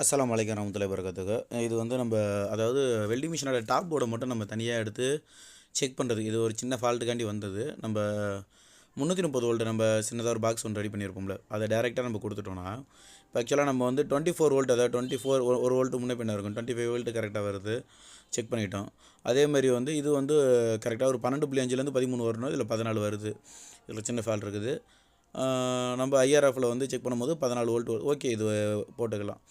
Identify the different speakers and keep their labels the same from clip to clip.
Speaker 1: அஸ்லாம் வலைக்கம் ரஹமத்துல்லாஹி வரகாத்துக்கு இது வந்து நம்ம அதாவது வெல்டிங் மிஷினோட டாப் போர்டை மட்டும் நம்ம தனியாக எடுத்து செக் பண்ணுறது இது ஒரு சின்ன ஃபால்ட்டுக்காண்டி வந்தது. நம்ம முந்நூற்றி முப்பது வோல்ட் நம்ம சின்னதாக ஒரு பாக்ஸ் ஒன்று ரெடி பண்ணியிருப்போம்ல. அதை டேரெக்டாக நம்ம கொடுத்துட்டோம்னா இப்போ ஆக்சுவலாக நம்ம வந்து டுவெண்ட்டி ஃபோர் வோல்ட் அதாவது டுவெண்ட்டி ஃபோர் ஒரு வோல்ட்டு முன்னே பின்ன இருக்கும். டுவெண்ட்டி ஃபைவ் வோல்ட் கரெக்டாக வருது. செக் பண்ணிட்டோம். அதே மாதிரி வந்து இது வந்து கரெக்டாக ஒரு பன்னெண்டு புள்ளி அஞ்சுலேருந்து பதிமூணு வரணும். இதில் பதினாலு வருது. இதில் சின்ன ஃபால்ட் இருக்குது. நம்ம ஐஆர்எஃப்பில் வந்து செக் பண்ணும்போது பதினாலு வோல்ட் ஓகே இது போட்டுக்கலாம்.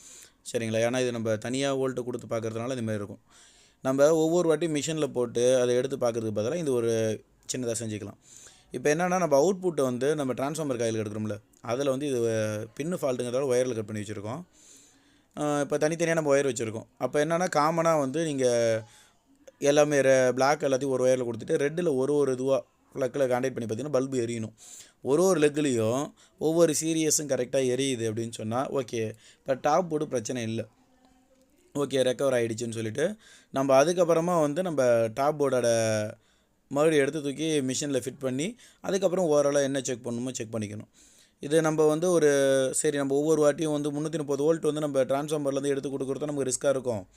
Speaker 1: சரிங்களா? ஏன்னா இது நம்ம தனியாக வோல்ட்டு கொடுத்து பார்க்கறதுனால இதுமாதிரி இருக்கும். நம்ம ஒவ்வொரு வாட்டி மிஷினில் போட்டு அதை எடுத்து பார்க்கறதுக்கு பதிலாக இது ஒரு சின்னதாக செஞ்சுக்கலாம். இப்போ என்னென்னா நம்ம அவுட்புட்டை வந்து நம்ம டிரான்ஸ்ஃபார்மர் காயில் எடுக்கிறோம்ல அதில் வந்து இது பின்னு ஃபால்ட்டுங்கிறதால ஒயரில் கட் பண்ணி வச்சுருக்கோம். இப்போ தனித்தனியாக நம்ம ஒயர் வச்சுருக்கோம். அப்போ என்னென்னா காமனாக வந்து நீங்கள் எல்லாமே பிளாக் எல்லாத்தையும் ஒரு ஒயரில் கொடுத்துட்டு ரெட்டில் ஒரு ஒரு இதுவாக ப்ளக்கில் கான்டாக்ட் பண்ணி பார்த்தீங்கன்னா பல்பு எரியணும். ஒரு ஒரு லெக்லேயும் ஒவ்வொரு சீரியஸும் கரெக்டாக எரியுது அப்படின்னு சொன்னால் ஓகே இப்போ டாப் போர்டு பிரச்சனை இல்லை. ஓகே ரெக்கவர் ஆகிடுச்சின்னு சொல்லிட்டு நம்ம அதுக்கப்புறமா வந்து நம்ம டாப் போர்டோட மறுபடியும் எடுத்து தூக்கி மிஷினில் ஃபிட் பண்ணி அதுக்கப்புறம் ஓவராலாக என்ன செக் பண்ணணுமோ செக் பண்ணிக்கணும். இது நம்ம வந்து ஒரு சரி நம்ம ஒவ்வொரு வாட்டியும் வந்து முந்நூற்றி முப்பது வோல்ட் வந்து நம்ம டிரான்ஸ்ஃபார்மர்லேருந்து எடுத்து கொடுக்குறது நமக்கு ரிஸ்க்காக இருக்கும்.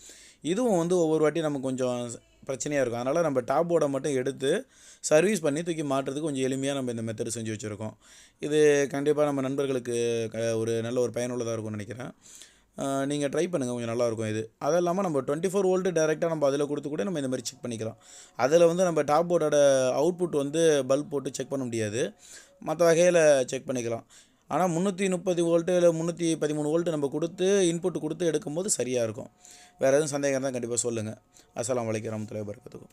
Speaker 1: இதுவும் வந்து ஒவ்வொரு வாட்டியும் நமக்கு கொஞ்சம் பிரச்சனையாக இருக்கும். அதனால் நம்ம டாப் போர்டை மட்டும் எடுத்து சர்வீஸ் பண்ணி தூக்கி மாட்டுறதுக்கு கொஞ்சம் எளிமையாக நம்ம இந்த மெத்தட் செஞ்சு வச்சுருக்கோம். இது கண்டிப்பாக நம்ம நண்பர்களுக்கு க- ஒரு நல்ல ஒரு பயனுள்ளதாக இருக்கும்னு நினைக்கிறேன். நீங்கள் ட்ரை பண்ணுங்கள் கொஞ்சம் நல்லாயிருக்கும் இது. அது இல்லாமல் நம்ம டுவெண்ட்டி ஃபோர் வோல்ட்டு டேரெக்டாக நம்ம அதில் கொடுத்து கூட நம்ம இந்த மாதிரி செக் பண்ணிக்கலாம். அதில் வந்து நம்ம டாப் போர்டோட அவுட்புட் வந்து பல்ப் போட்டு செக் பண்ண முடியாது. மற்ற வகையில் செக் பண்ணிக்கலாம். ஆனால் முந்நூற்றி முப்பது வோல்ட்டு இல்லை முந்நூற்றி பதிமூணு வோல்ட்டு நம்ம கொடுத்து இன்புட் கொடுத்து எடுக்கும்போது சரியாக இருக்கும். வேறு எதுவும் சந்தேகம் இருந்தால் கண்டிப்பாக சொல்லுங்கள் அஸ்ஸலாமு வலைக்கு வரமத்துல்லாஹி வபரகாத்துஹு.